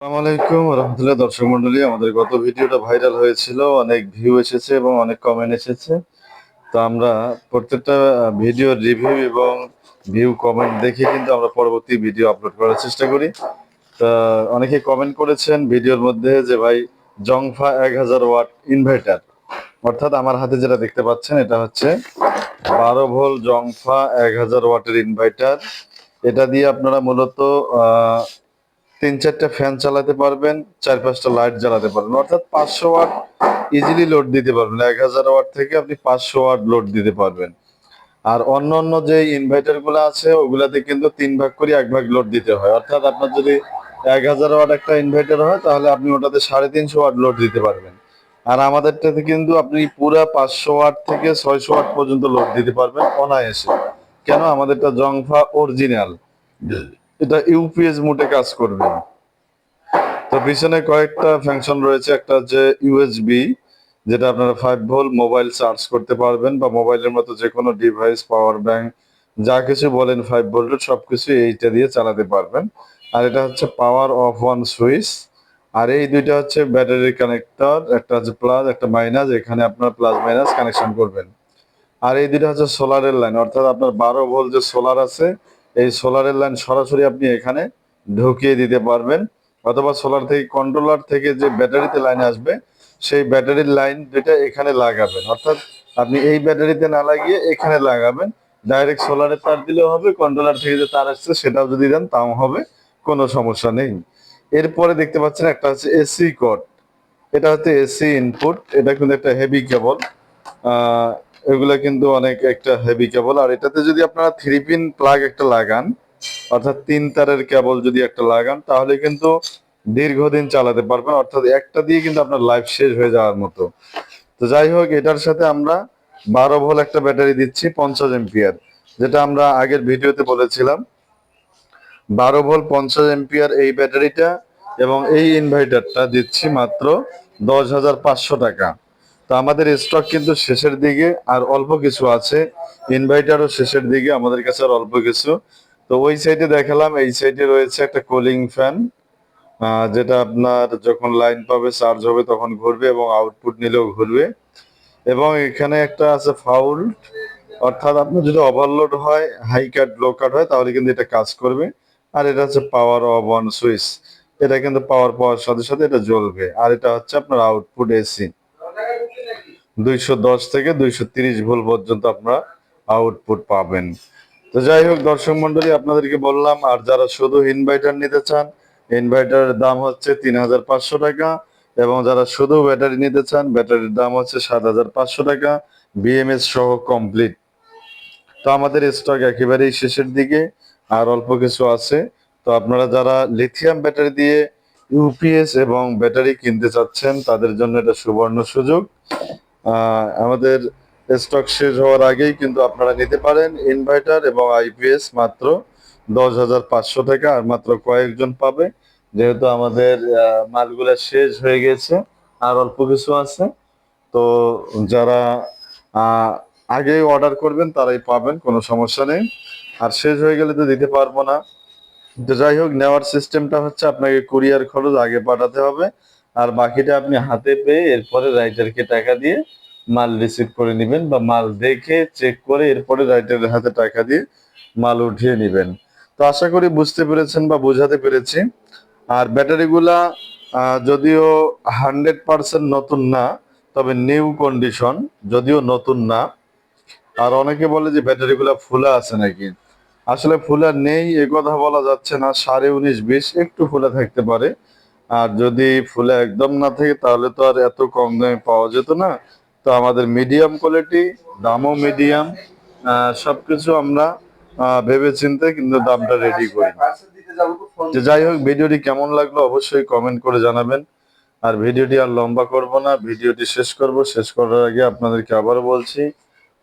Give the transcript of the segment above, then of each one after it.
আসসালামু আলাইকুম রহমতুল্লাহ দর্শক মন্ডলী, আমাদের গত ভিডিওটা ভাইরাল হয়েছিল, অনেক ভিউ এসেছে এবং অনেক কমেন্ট এসেছে। তো আমরা প্রত্যেকটা ভিডিও রিভিউ এবং ভিউ কমেন্ট দেখে কিন্তু আমরা পরবর্তী ভিডিও আপলোড করার চেষ্টা করি। তা অনেকে কমেন্ট করেছেন ভিডিওর মধ্যে যে, ভাই, জংফা এক হাজার ওয়াট ইনভার্টার অর্থাৎ আমার হাতে যেটা দেখতে পাচ্ছেন, এটা হচ্ছে বারো ভোল্ট জংফা এক হাজার ওয়াটের ইনভার্টার এটা দিয়ে আপনারা মূলত তিন চারটা ফ্যান চালাতে পারবেন, চার পাঁচটা লাইট জ্বালাতে পারবেন। অর্থাৎ পাঁচশো ওয়াট ইজিলি লোড দিতে পারবেন। এক হাজার ওয়াট থেকে আপনি পাঁচশো ওয়াট লোড দিতে পারবেন। আর অন্য অন্য যে ইনভার্টারগুলো আছে, ওগুলাতে কিন্তু তিন ভাগ করে এক ভাগ লোড দিতে হয়। অর্থাৎ আপনার যদি এক হাজার ওয়াট একটা ইনভার্টার হয়, তাহলে আপনি ওটাতে সাড়ে তিনশো ওয়াট লোড দিতে পারবেন। আর আমাদেরটাতে কিন্তু আপনি পুরা পাঁচশো ওয়াট থেকে ছয়শো ওয়াট পর্যন্ত লোড দিতে পারবেন অনায়াসে। কেন? আমাদেরটা জংফা অরিজিনাল এটা ইউপিএস মোডে কাজ করবে। তো পিছনে কয়েকটা ফাংশন রয়েছে, একটা হচ্ছে ইউএসবি, যেটা আপনারা ফাইভ ভোল্ট মোবাইল চার্জ করতে পারবেন বা মোবাইলের মতো যে কোনো ডিভাইস পাওয়ার ব্যাংক যা কিছু বলেন ফাইভ ভোল্টের সবকিছু এইটা দিয়ে চালাতে পারবেন। আর এটা হচ্ছে পাওয়ার অফ ওয়ান সুইচ আর এই দুইটা হচ্ছে ব্যাটারি কানেক্টর একটা হচ্ছে প্লাস একটা মাইনাস এখানে আপনার প্লাস মাইনাস কানেকশন করবেন। আর এই দুইটা হচ্ছে সোলারের লাইন অর্থাৎ আপনার বারো ভোল্ট যে সোলার আছে এই সোলারের লাইন সরাসরি আপনি এখানে ঢুকিয়ে দিতে পারবেন। অথবা সোলার থেকে, কন্ট্রোলার থেকে যে ব্যাটারিতে লাইন আসবে, সেই ব্যাটারির লাইন যেটা এখানে লাগাবেন। অর্থাৎ আপনি এই ব্যাটারিতে না লাগিয়ে এখানে লাগাবেন। ডাইরেক্ট সোলারে তার দিলেও হবে, কন্ট্রোলার থেকে যে তার আসছে সেটাও যদি দেন, তাও হবে, কোনো সমস্যা নেই। এরপরে দেখতে পাচ্ছেন একটা হচ্ছে এসি কোড এটা হচ্ছে এসি ইনপুট এটা কিন্তু একটা হেভি কেবল এগুলা কিন্তু অনেক একটা হেভি কেবল আর এটাতে যদি আপনারা থ্রি পিন প্লাগ একটা লাগান, অর্থাৎ তিন তারের কেবল যদি একটা লাগান, তাহলে কিন্তু দীর্ঘদিন চালাতে পারবেন। অর্থাৎ একটা দিয়ে কিন্তু আপনার লাইফ শেষ হয়ে যাওয়ার মতো। তো যাই হোক, এটার সাথে আমরা বারো ভোল একটা ব্যাটারি দিচ্ছি, পঞ্চাশ এম্পিয়ার যেটা আমরা আগের ভিডিওতে বলেছিলাম। বারো ভোল পঞ্চাশ এম্পিয়ার এই ব্যাটারিটা এবং এই ইনভার্টারটা দিচ্ছি মাত্র দশ হাজার পাঁচশো টাকা। তো আমাদের স্টক কিন্তু শেষের দিকে আর অল্প কিছু আছে। ইনভার্টারও শেষের দিকে, আমাদের কাছে আর অল্প কিছু। তো ওই সাইডে দেখালাম, এই সাইডে রয়েছে একটা কুলিং ফ্যান যেটা আপনার যখন লাইন পাবে চার্জ হবে তখন ঘুরবে এবং আউটপুট নিলেও ঘুরবে। এবং এখানে একটা আছে ফাউল অর্থাৎ আপনার যদি ওভারলোড হয় হাই কাট লো কাট হয়, তাহলে কিন্তু এটা কাজ করবে। আর এটা হচ্ছে পাওয়ার অফ অন সুইচ এটা কিন্তু পাওয়ার পাওয়ার সাথে সাথে এটা জ্বলবে। আর এটা হচ্ছে আপনার আউটপুট এসি দুইশো দশ থেকে দুইশো তিরিশ ভোল্ট পর্যন্ত আপনারা আউটপুট পাবেন। তো যাই হোক, দর্শক মন্ডলী আপনাদেরকে বললাম, আর যারা শুধু ইনভার্টার নিতে চান ইনভার্টারের দাম হচ্ছে তিন হাজার পাঁচশো টাকা এবং যারা শুধু ব্যাটারি নিতে চান ব্যাটারির দাম হচ্ছে সাত হাজার পাঁচশো টাকা বিএমএস সহ কমপ্লিট তো আমাদের স্টক একেবারেই শেষের দিকে, আর অল্প কিছু আছে। তো আপনারা যারা লিথিয়াম ব্যাটারি দিয়ে ইউপিএস এবং ব্যাটারি কিনতে চাচ্ছেন, তাদের জন্য এটা সুবর্ণ সুযোগ। আমাদের স্টক শেষ হওয়ার আগেই কিন্তু আপনারা নিতে পারেন ইনভার্টার এবং আইপিএস মাত্র দশ হাজার পাঁচশো টাকা, আর মাত্র কয়েকজন পাবে। যেহেতু আমাদের মালগুলো শেষ হয়ে গেছে, আর অল্প কিছু আছে। তো যারা আগেই অর্ডার করবেন, তারাই পাবেন, কোনো সমস্যা নেই। আর শেষ হয়ে গেলে তো দিতে পারব না। যাই হোক, নেওয়ার সিস্টেমটা হচ্ছে আপনাকে কুরিয়ার খরচ আগে পাঠাতে হবে আর বাকিটা আপনি হাতে পেয়ে এরপরে রাইটারকে টাকা দিয়ে মাল রিসিভ করে নেবেন বা মাল দেখে চেক করে এরপরে রাইটারের হাতে টাকা দিয়ে মাল উঠিয়ে নেবেন। তো আশা করি বুঝতে পেরেছেন বা বোঝাতে পেরেছি। আর ব্যাটারিগুলা যদিও হান্ড্রেড পার্সেন্ট নতুন না, তবে নিউ কন্ডিশন যদিও নতুন না। আর অনেকে বলে যে ব্যাটারিগুলা ফুলা আছে নাকি? আসলে ফুলা নেই, এ কথা বলা যাচ্ছে না, সাড়ে উনিশ বিশ একটু ফুলা থাকতে পারে। আর যদি ফুলা একদম না থাকে, তাহলে তো আর এত কম দামে পাওয়া যেত না। তো আমাদের মিডিয়াম কোয়ালিটি দামও মিডিয়াম সবকিছু আমরা ভেবে চিন্তে কিন্তু দামটা রেডি করি। তো যাই হোক, ভিডিওটি কেমন লাগল অবশ্যই কমেন্ট করে জানাবেন। আর ভিডিওটি আর লম্বা করব না, ভিডিওটি শেষ করব। শেষ করার আগে আপনাদেরকে আবারও বলছি,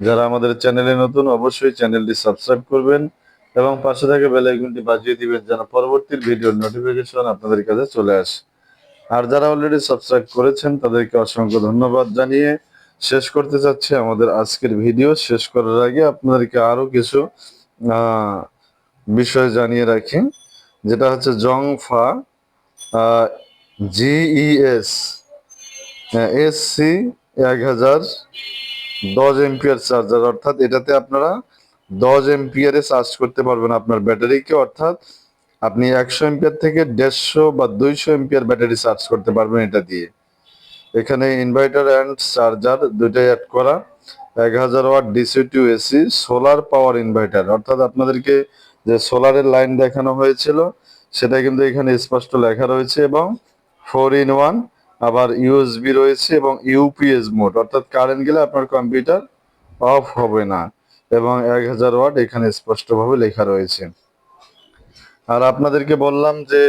যারা আমাদের চ্যানেলে নতুন, অবশ্যই চ্যানেলটি সাবস্ক্রাইব করবেন। এবং পাশে থাকা বেল আইকনটি বাজিয়ে দিবেন যেন পরবর্তী ভিডিওর নোটিফিকেশন আপনাদের কাছে চলে আসে। আর যারা অলরেডি সাবস্ক্রাইব করেছেন, তাদেরকে অসংখ্য ধন্যবাদ জানিয়ে শেষ করতে চাচ্ছি আমাদের আজকের ভিডিও শেষ করার আগে আপনাদেরকে আরও কিছু বিষয় জানিয়ে রাখি। যেটা হচ্ছে জং ফা জিইএস এস সি এক হাজার দশ এমপিয়ার চার্জার অর্থাৎ এটাতে আপনারা দশ এমপিয়ারে চার্জ করতে পারবেন আপনার ব্যাটারিকে অর্থাৎ আপনি একশো এমপিয়ার থেকে দেড়শো বা দুইশো এমপিয়ার ব্যাটারি চার্জ করতে পারবেন এটা দিয়ে। এখানে ইনভার্টার অ্যান্ড চার্জার দুইটাই অ্যাড করা। এক হাজার watt DC to AC solar power inverter অর্থাৎ আপনাদেরকে যে সোলারের লাইন দেখানো হয়েছিল, সেটা কিন্তু এখানে স্পষ্ট লেখা রয়েছে এবং ফোর ইন ওয়ান আবার ইউএসবি রয়েছে এবং ইউপিএস মোড অর্থাৎ কারেন্ট গেলে আপনার কম্পিউটার অফ হবে না। এবং এক হাজার ওয়াট এখানে স্পষ্টভাবে লেখা রয়েছে। আর আপনাদেরকে বললাম যে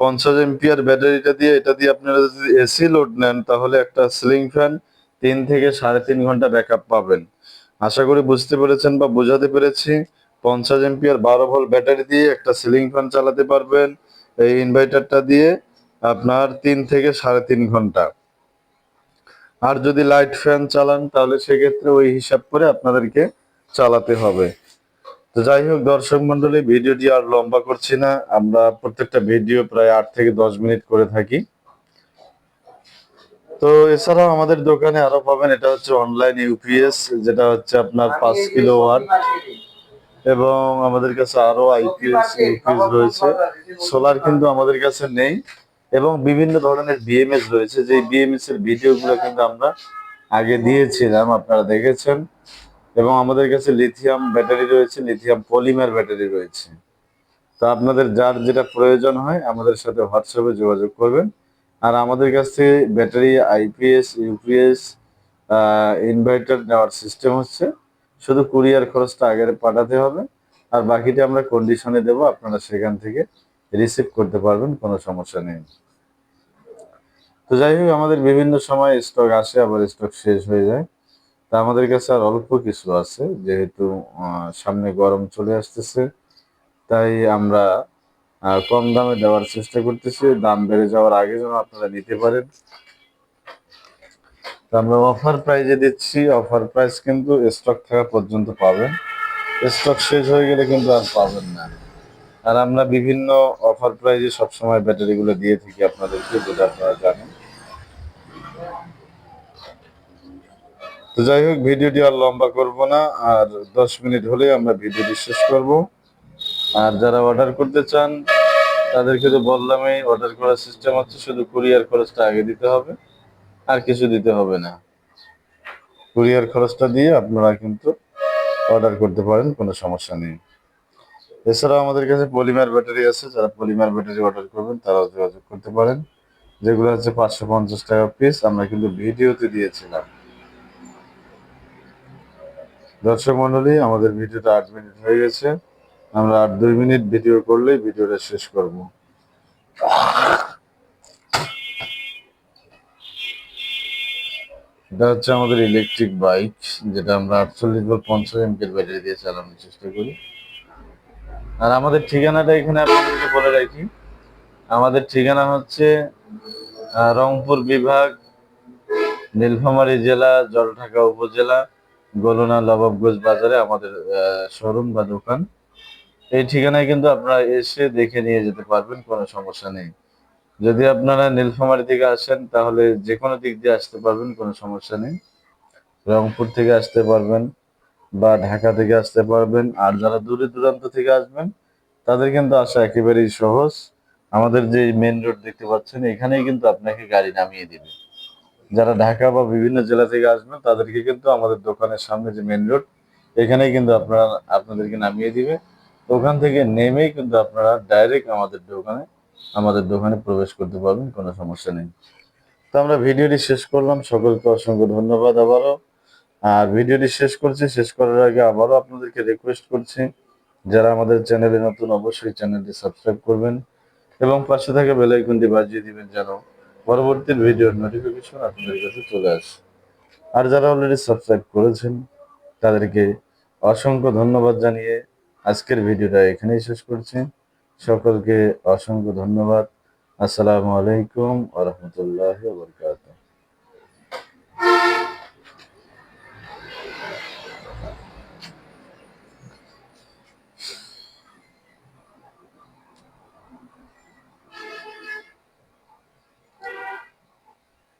পঞ্চাশ এমপিয়ার ব্যাটারিটা দিয়ে, এটা দিয়ে আপনারা যদি এসি লোড নেন, তাহলে একটা সিলিং ফ্যান তিন থেকে সাড়ে তিন ঘণ্টা ব্যাকআপ পাবেন। আশা করি বুঝতে পেরেছেন বা বোঝাতে পেরেছি। পঞ্চাশ এমপিয়ার বারো ভোল্ট ব্যাটারি দিয়ে একটা সিলিং ফ্যান চালাতে পারবেন। এই ইনভার্টারটা দিয়ে আপনার তিন থেকে সাড়ে তিন ঘণ্টা। আর যদি লাইট ফ্যান চালান, তাহলে সেক্ষেত্রে ওই হিসাব করে আপনাদেরকে চালাতে হবে। তো যাই হোক, দর্শক মন্ডলী ভিডিওটি আর লম্বা করছি না। আমরা প্রত্যেকটা ভিডিও প্রায় আট থেকে দশ মিনিট করে থাকি। তো এছাড়াও আমাদের দোকানে আরও পাবেন, এটা হচ্ছে অনলাইন ইউপিএস যেটা হচ্ছে আপনার পাঁচ কিলো ওয়াট। এবং আমাদের কাছে আরও আইপিএস ইউপিএস রয়েছে। সোলার কিন্তু আমাদের কাছে নেই। এবং বিভিন্ন ধরনের বিএমএস রয়েছে। যে বিএমএস এর ভিডিওগুলো কিন্তু আমরা আগে দিয়েছিলাম, আপনারা দেখেছেন। এবং আমাদের কাছে লিথিয়াম ব্যাটারি রয়েছে লিথিয়াম পলিমার ব্যাটারি রয়েছে। তো আপনাদের যার যেটা প্রয়োজন হয়, আমাদের সাথে হোয়াটসঅ্যাপে যোগাযোগ করবেন। আর আমাদের কাছ থেকে ব্যাটারি আইপিএস ইউপিএস ইনভার্টার নেওয়ার সিস্টেম হচ্ছে। শুধু কুরিয়ার খরচটা আগে পাঠাতে হবে। আর বাকিটা আমরা কন্ডিশনে দেব, আপনারা সেখান থেকে রিসিভ করতে পারবেন, কোনো সমস্যা নেই। তো যাই হোক, আমাদের বিভিন্ন সময় স্টক আসে, আবার স্টক শেষ হয়ে যায়। তা আমাদের কাছে আর অল্প কিছু আছে, যেহেতু সামনে গরম চলে আসতেছে, তাই আমরা কম দামে দেওয়ার চেষ্টা করতেছি। দাম বেড়ে যাওয়ার আগে যেন আপনারা নিতে পারেন। আমরা অফার প্রাইজে দিচ্ছি। অফার প্রাইস কিন্তু স্টক থাকা পর্যন্ত পাবেন। স্টক শেষ হয়ে গেলে কিন্তু আর পাবেন না। আর আমরা বিভিন্ন অফার প্রাইজে সবসময় ব্যাটারিগুলো দিয়ে থাকি, আপনাদেরকে যেটা আপনারা জানেন। তো যাই হোক, ভিডিওটি আর লম্বা করব না, আর দশ মিনিট হলে আমরা ভিডিওটি শেষ করব। আর যারা অর্ডার করতে চান, তাদেরকে তো বললামই অর্ডার করার সিস্টেম হচ্ছে শুধু কুরিয়ার খরচটা আগে দিতে হবে, আর কিছু দিতে হবে না। কুরিয়ার খরচটা দিয়ে আপনারা কিন্তু অর্ডার করতে পারেন, কোনো সমস্যা নেই। এছাড়াও আমাদের কাছে পলিমার ব্যাটারি আছে, যারা পলিমার ব্যাটারি অর্ডার করবেন, তারাও যোগাযোগ করতে পারেন। যেগুলো হচ্ছে পাঁচশো পঞ্চাশ টাকা পিস আমরা কিন্তু ভিডিওতে দিয়েছিলাম। দর্শক মন্ডলী, আমাদের ভিডিওটা আট মিনিট হয়ে গেছে। আমরা আট দুই মিনিট ভিডিও করলেই ভিডিওটা শেষ করব। এটা হচ্ছে আমাদের ইলেকট্রিক বাইক যেটা আমরা আটচল্লিশ বা পঞ্চাশ এমপির ব্যাটারি দিয়ে চালানোর চেষ্টা করি। আর আমাদের ঠিকানাটা এখানে আপনাদেরকে বলে রাখি। আমাদের ঠিকানা হচ্ছে রংপুর বিভাগ, নীলফামারী জেলা, জলঢাকা উপজেলা। গলনা নবাবগঞ্জ বাজারে আমাদের শোরুম বা দোকান। এই ঠিকানায় কিন্তু আপনারা এসে দেখে নিয়ে যেতে পারবেন, কোনো সমস্যা নেই। যদি আপনারা নীলফামারী থেকে আসেন, তাহলে যে কোনো দিক দিয়ে আসতে পারবেন, কোনো সমস্যা নেই। রংপুর থেকে আসতে পারবেন বা ঢাকা থেকে আসতে পারবেন। আর যারা দূরে দূরান্ত থেকে আসবেন, তাদের কিন্তু আসা একেবারেই সহজ। আমাদের যে মেন রোড দেখতে পাচ্ছেন, এখানেই কিন্তু আপনাকে গাড়ি নামিয়ে দিবে। যারা ঢাকা বা বিভিন্ন জেলা থেকে আসবেন, তাদেরকে কিন্তু আমাদের দোকানের সামনে যে মেন রোড এখানেই কিন্তু আপনারা আপনাদেরকে নামিয়ে দিবে। ওখান থেকে নেমেই কিন্তু আপনারা ডাইরেক্ট আমাদের দোকানে আমাদের দোকানে প্রবেশ করতে পারবেন, কোনো সমস্যা নেই। তো আমরা ভিডিওটি শেষ করলাম। সকলকে অসংখ্য ধন্যবাদ আবারও। আর ভিডিওটি শেষ করছি, শেষ করার আগে আবারও আপনাদেরকে রিকোয়েস্ট করছি, যারা আমাদের চ্যানেলে নতুন, অবশ্যই চ্যানেলটি সাবস্ক্রাইব করবেন এবং পাশে থাকা বেল আইকনটি বাজিয়ে দিবেন যেন পরবর্তী ভিডিওর নোটিফিকেশন আপনাদের কাছে চলে আসে। আর যারা অলরেডি সাবস্ক্রাইব করেছেন, তাদেরকে অসংখ্য ধন্যবাদ জানিয়ে আজকের ভিডিওটা এখানেই শেষ করছি। সকলকে অসংখ্য ধন্যবাদ। আসসালামু আলাইকুম আ রহমতুল্লাহ